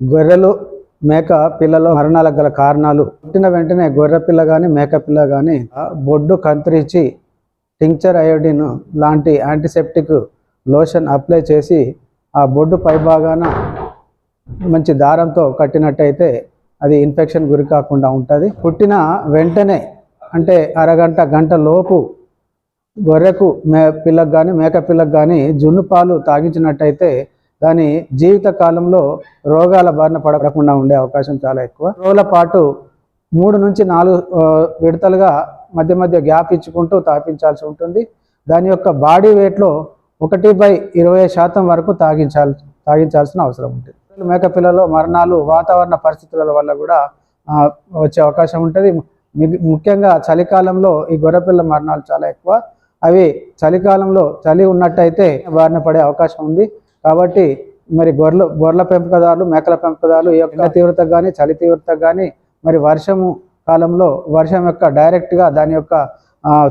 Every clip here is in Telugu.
గొర్రెలు మేక పిల్లలు మరణాలకు గల కారణాలు. పుట్టిన వెంటనే గొర్రె పిల్ల కానీ మేక పిల్ల కానీ బొడ్డు కంత్రించి టింక్చర్ అయోడిన్ లాంటి యాంటీసెప్టిక్ లోషన్ అప్లై చేసి ఆ బొడ్డు పైభాగాన మంచి దారంతో కట్టినట్టయితే అది ఇన్ఫెక్షన్ గురి కాకుండా ఉంటుంది. పుట్టిన వెంటనే అంటే అరగంట గంట లోపు గొర్రెకు మే పిల్లకు కానీ మేక పిల్లకు కానీ జున్ను పాలు తాగించినట్టయితే దాని జీవిత కాలంలో రోగాల బారిన పడకుండా ఉండే అవకాశం చాలా ఎక్కువ. రోజుల పాటు మూడు నుంచి నాలుగు విడతలుగా మధ్య మధ్య గ్యాప్ ఇచ్చుకుంటూ తాపించాల్సి ఉంటుంది. దాని యొక్క బాడీ వెయిట్లో ఒకటి బై ఇరవై శాతం వరకు తాగించాలి తాగించాల్సిన అవసరం ఉంటుంది. మేక పిల్లలో మరణాలు వాతావరణ పరిస్థితుల వల్ల కూడా వచ్చే అవకాశం ఉంటుంది. మి- ముఖ్యంగా చలికాలంలో ఈ గొర్రెపిల్ల మరణాలు చాలా ఎక్కువ. అవి చలికాలంలో చలి ఉన్నట్టయితే బారిన పడే అవకాశం ఉంది. కాబట్టి మరి గొర్రెల గొర్రెల పెంపకదారులు మేకల పెంపకదారులు ఈ యొక్క తీవ్రత కానీ చలి తీవ్రత కానీ మరి వర్షము కాలంలో వర్షం యొక్క డైరెక్ట్గా దాని యొక్క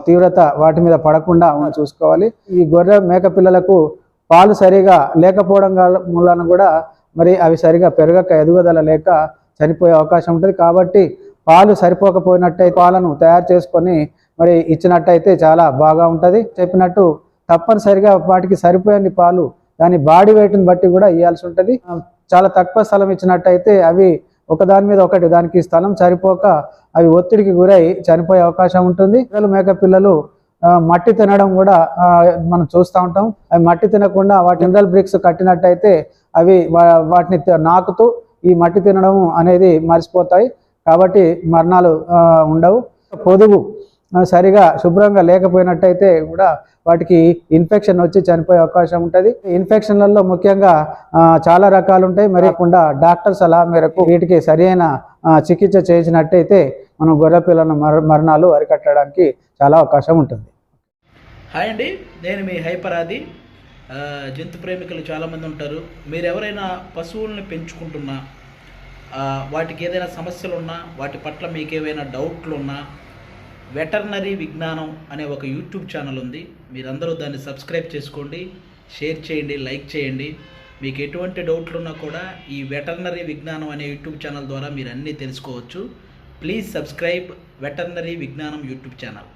తీవ్రత వాటి మీద పడకుండా మనం చూసుకోవాలి. ఈ గొర్రె మేక పిల్లలకు పాలు సరిగా లేకపోవడం మూలాన మూలన కూడా మరి అవి సరిగా పెరగక ఎదుగుదల లేక చనిపోయే అవకాశం ఉంటుంది. కాబట్టి పాలు సరిపోకపోయినట్టయితే పాలను తయారు చేసుకొని మరి ఇచ్చినట్టయితే చాలా బాగా ఉంటుంది. చెప్పినట్టు తప్పనిసరిగా వాటికి సరిపోయని పాలు దాని బాడీ వెయిట్ని బట్టి కూడా ఇవ్వాల్సి ఉంటుంది. చాలా తక్కువ స్థలం ఇచ్చినట్టయితే అవి ఒకదాని మీద ఒకటి దానికి స్థలం సరిపోక అవి ఒత్తిడికి గురై చనిపోయే అవకాశం ఉంటుంది. పిల్లలు మేక పిల్లలు మట్టి తినడం కూడా మనం చూస్తూ ఉంటాం. అవి మట్టి తినకుండా వాటి మినరల్ బ్రిక్స్ కట్టినట్టయితే అవి వాటిని నాకుతూ ఈ మట్టి తినడం అనేది మర్చిపోతాయి కాబట్టి మరణాలు ఉండవు. పొదుగు. సరిగా శుభ్రంగా లేకపోయినట్టయితే కూడా వాటికి ఇన్ఫెక్షన్ వచ్చి చనిపోయే అవకాశం ఉంటుంది. ఇన్ఫెక్షన్లలో ముఖ్యంగా చాలా రకాలు ఉంటాయి మరి కాకుండా డాక్టర్ సలహా మేరకు వీటికి సరైన చికిత్స చేసినట్టయితే మనం గొర్రె పిల్లల మరణాలు అరికట్టడానికి చాలా అవకాశం ఉంటుంది. హాయ్ అండి. నేను మీ హైపరాది. జంతు ప్రేమికులు చాలామంది ఉంటారు. మీరు ఎవరైనా పశువుల్ని పెంచుకుంటున్నా వాటికి ఏదైనా సమస్యలు ఉన్నా వాటి పట్ల మీకు ఏవైనా డౌట్లు ఉన్నా వెటర్నరీ విజ్ఞానం అనే ఒక యూట్యూబ్ ఛానల్ ఉంది. మీరందరూ దాన్ని సబ్స్క్రైబ్ చేసుకోండి షేర్ చేయండి లైక్ చేయండి. మీకు ఎటువంటి డౌట్లు ఉన్నా కూడా ఈ వెటర్నరీ విజ్ఞానం అనే యూట్యూబ్ ఛానల్ ద్వారా మీరు అన్నీ తెలుసుకోవచ్చు. Please subscribe veterinary Vignanam YouTube channel.